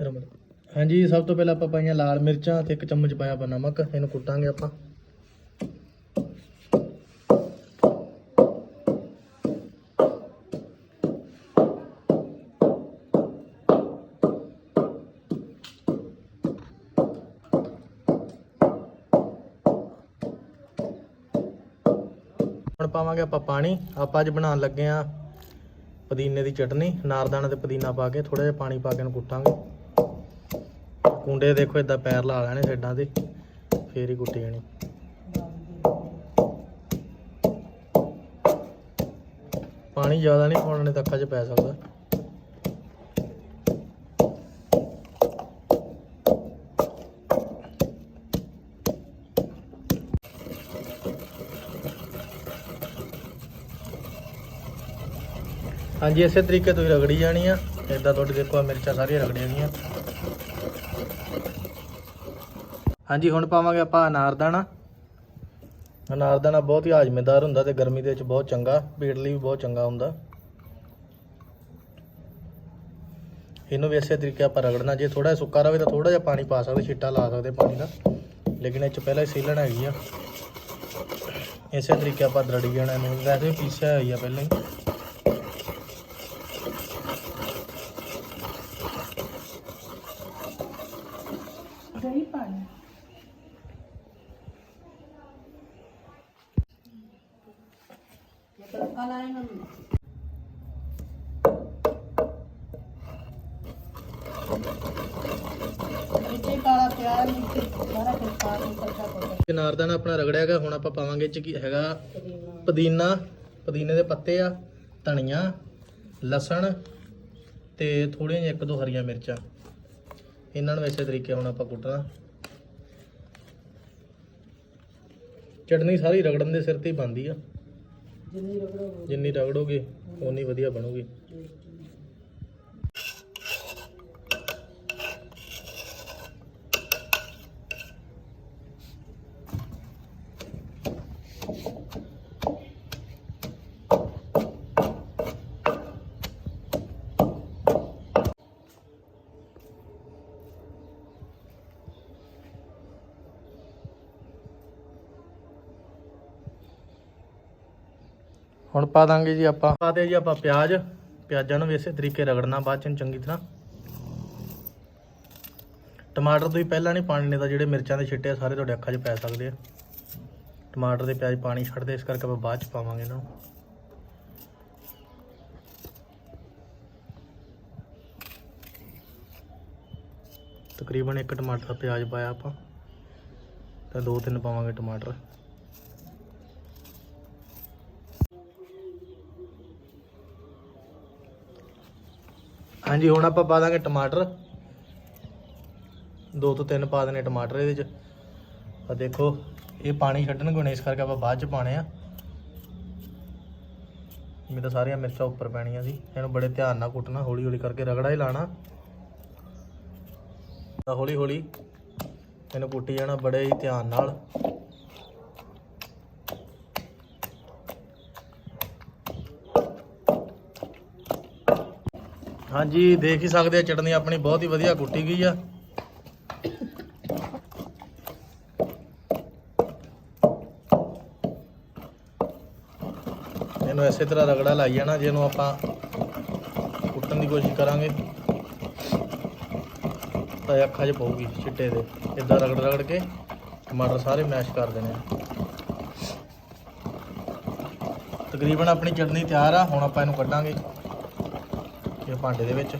ਰਮਨ ਹਾਂਜੀ, ਸਭ ਤੋਂ ਪਹਿਲਾਂ ਆਪਾਂ ਪਾਈਆਂ ਲਾਲ ਮਿਰਚਾਂ ਤੇ ਇੱਕ ਚਮਚ ਪਾਇਆ ਆਪਾਂ ਨਮਕ, ਇਹਨੂੰ ਕੁੱਟਾਂਗੇ ਆਪਾਂ। ਹੁਣ ਪਾਵਾਂਗੇ ਆਪਾਂ ਪਾਣੀ। ਆਪਾਂ ਅੱਜ ਬਣਾਉਣ ਲੱਗੇ ਆ ਪੁਦੀਨੇ ਦੀ ਚਟਨੀ, ਨਾਰਦਾਣਾ ਤੇ ਪੁਦੀਨਾ ਪਾ ਕੇ ਥੋੜਾ ਜਿਹਾ ਪਾਣੀ ਪਾ ਕੇ ਇਹਨੂੰ ਕੁੱਟਾਂਗੇ। ਕੁੰਡੇ ਦੇਖੋ ਇਦਾਂ ਪੈਰ ਲਾ ਲੈਣੇ ਸਾਈਡਾਂ ਤੇ, ਫੇਰ ਹੀ ਕੁੱਟੀ ਜਾਣੀ। ਪਾਣੀ ਜ਼ਿਆਦਾ ਨਹੀਂ ਪਾਉਣਾ ਨਹੀਂ ਤਾਂ 'ਚ ਪੈ ਸਕਦਾ। ਹਾਂਜੀ, ਇਸੇ ਤਰੀਕੇ ਤੋਂ ਰਗੜੀ ਜਾਣੀ ਆ। ਇਦਾਂ ਤੁਹਾਡੇ ਦੇਖੋ ਆ ਮਿਰਚਾਂ ਸਾਰੀਆਂ ਰਗੜੀਆਂ ਗਈਆਂ। ਹਾਂਜੀ, ਹੁਣ ਪਾਵਾਂਗੇ ਆਪਾਂ ਅਨਾਰਦਾਣਾ ਅਨਾਰਦਾਣਾ ਬਹੁਤ ਹੀ ਹਾਜ਼ਮੇਦਾਰ ਹੁੰਦਾ ਤੇ ਗਰਮੀ ਦੇ ਵਿੱਚ ਬਹੁਤ ਚੰਗਾ, ਪੇਟ ਲਈ ਵੀ ਬਹੁਤ ਚੰਗਾ ਹੁੰਦਾ। ਇਹਨੂੰ ਵੀ ਇਸੇ ਤਰੀਕੇ ਆਪਾਂ ਰਗੜਨਾ, ਜੇ ਥੋੜਾ ਸੁੱਕਾ ਰਵੇ ਤਾਂ ਥੋੜਾ ਜਿਹਾ ਪਾਣੀ ਪਾ ਸਕਦੇ, ਛਿੱਟਾ ਲਾ ਸਕਦੇ ਪਾਣੀ ਦਾ। ਲੇਕਿਨ ਇਹ ਚ ਪਹਿਲਾਂ ਹੀ ਸੀਲਣ ਹੈਗੀ ਆ। ਇਸੇ ਤਰੀਕੇ ਆਪਾਂ ਦਰੜੀ ਜਾਣਾ, ਇਹਨੂੰ ਵੈਸੇ ਪੀਸਿਆ ਹੋਈ ਆ ਪਹਿਲਾਂ ਹੀ। ਦਹੀਂ ਪਾਣੀ। ਤੜਕਾ ਲਾਏ ਨਾ ਇੱਥੇ ਕਾਲਾ ਪਿਆਜ਼ ਨੀਚੇ ਸਾਰਾ ਕੁਝ ਪਾ ਕੇ ਤੜਕਾ ਪਾਉਂਦੇ ਅਨਾਰਦਾਨਾ ਆਪਣਾ ਰਗੜਿਆ ਗਿਆ ਹੁਣ ਆਪਾਂ ਪਾਵਾਂਗੇ ਚ ਕੀ ਹੈਗਾ? ਪੁਦੀਨਾ। ਪੁਦੀਨੇ ਦੇ ਪੱਤੇ ਆ, ਧਨੀਆ, ਲਸਣ ਤੇ ਥੋੜੀਆਂ ਜਿਹੀਆਂ ਇੱਕ ਦੋ ਹਰੀਆਂ ਮਿਰਚਾਂ। ਇਹਨਾਂ ਨੂੰ ਇਸੇ ਤਰੀਕੇ ਹੁਣ ਆਪਾਂ ਕੁੱਟਣਾ। ਚਟਨੀ ਸਾਰੀ ਰਗੜਨ ਦੇ ਸਿਰ ਤੇ ਹੀ ਬਣਦੀ ਆ। ਜਿੰਨੀ ਰਗੜੋ ਜਿੰਨੀ ਰਗੜੋਗੇ ਓਨੀ ਵਧੀਆ ਬਣੂਗੀ। ਹੁਣ ਪਾ ਦਾਂਗੇ ਜੀ ਆਪਾਂ। ਪਾ ਦੇ ਜੀ ਆਪਾਂ ਪਿਆਜ਼। ਪਿਆਜ਼ਾਂ ਨੂੰ ਵੀ ਇਸੇ ਤਰੀਕੇ ਰਗੜਨਾ ਬਾਅਦ ਚ ਚੰਗੀ ਤਰ੍ਹਾਂ। ਟਮਾਟਰ ਤੁਸੀਂ ਪਹਿਲਾਂ ਨਹੀਂ ਪਾਣੀ ਨੇ ਤਾਂ ਜਿਹੜੇ ਮਿਰਚਾਂ ਦੇ ਛਿੱਟੇ ਸਾਰੇ ਤੁਹਾਡੇ ਅੱਖਾਂ 'ਚ ਪੈ ਸਕਦੇ ਆ। ਟਮਾਟਰ ਦੇ ਪਿਆਜ਼ ਪਾਣੀ ਛੱਡਦੇ ਇਸ ਕਰਕੇ ਆਪਾਂ ਬਾਅਦ ਚ ਪਾਵਾਂਗੇ ਇਹਨਾਂ ਨੂੰ। ਤਕਰੀਬਨ ਇੱਕ ਟਮਾਟਰ ਪਿਆਜ਼ ਪਾਇਆ ਆਪਾਂ। ਤਾਂ ਦੋ ਤਿੰਨ ਪਾਵਾਂਗੇ ਟਮਾਟਰ। ਹਾਂਜੀ, ਹੁਣ ਆਪਾਂ ਪਾ ਦਾਂਗੇ ਟਮਾਟਰ। ਦੋ ਤੋਂ ਤਿੰਨ ਪਾ ਦੇਣੇ ਟਮਾਟਰ ਇਹਦੇ ਚ। ਆ ਦੇਖੋ, ਇਹ ਪਾਣੀ ਛੱਡਣਗੇ ਹੁਣ, ਇਸ ਕਰਕੇ ਆਪਾਂ ਬਾਅਦ ਚ ਪਾਣੇ ਆ। ਮੈਂ ਤਾਂ ਸਾਰੀਆਂ ਮਿਰਚਾਂ ਉੱਪਰ ਪੈਣੀਆਂ ਸੀ, ਇਹਨੂੰ ਬੜੇ ਧਿਆਨ ਨਾਲ ਕੁੱਟਣਾ ਹੌਲੀ ਹੌਲੀ ਕਰਕੇ ਰਗੜਾ ਹੀ ਲਾਣਾ। ਤਾਂ ਹੌਲੀ ਹੌਲੀ ਇਹਨੂੰ ਕੁੱਟੀ ਜਾਣਾ ਬੜੇ ਹੀ ਧਿਆਨ ਨਾਲ। ਹਾਂਜੀ, ਦੇਖ ਹੀ ਸਕਦੇ ਆ, ਚਟਨੀ ਆਪਣੀ ਬਹੁਤ ਹੀ ਵਧੀਆ ਕੁੱਟੀ ਗਈ ਆ। ਇਹਨੂੰ ਇਸੇ ਤਰ੍ਹਾਂ ਰਗੜਾ ਲਾਈ ਜਾਣਾ, ਜਿਹਨੂੰ ਆਪਾਂ ਕੁੱਟਣ ਦੀ ਕੋਸ਼ਿਸ਼ ਕਰਾਂਗੇ। ਤਾਂ ਇਹ ਅੱਖਾਂ 'ਚ ਪਊਗੀ, ਚਿੱਟੇ ਦੇ। ਇਦਾਂ ਰਗੜ ਰਗੜ ਕੇ ਟਮਾਟਰ ਸਾਰੇ ਮੈਸ਼ ਕਰ ਦੇਣੇ ਆ। ਤਕਰੀਬਨ ਆਪਣੀ ਚਟਨੀ ਤਿਆਰ ਆ, ਹੁਣ ਆਪਾਂ ਇਹਨੂੰ ਕੱਢਾਂਗੇ। ਇਹ ਭਾਂਡੇ ਦੇ ਵਿੱਚ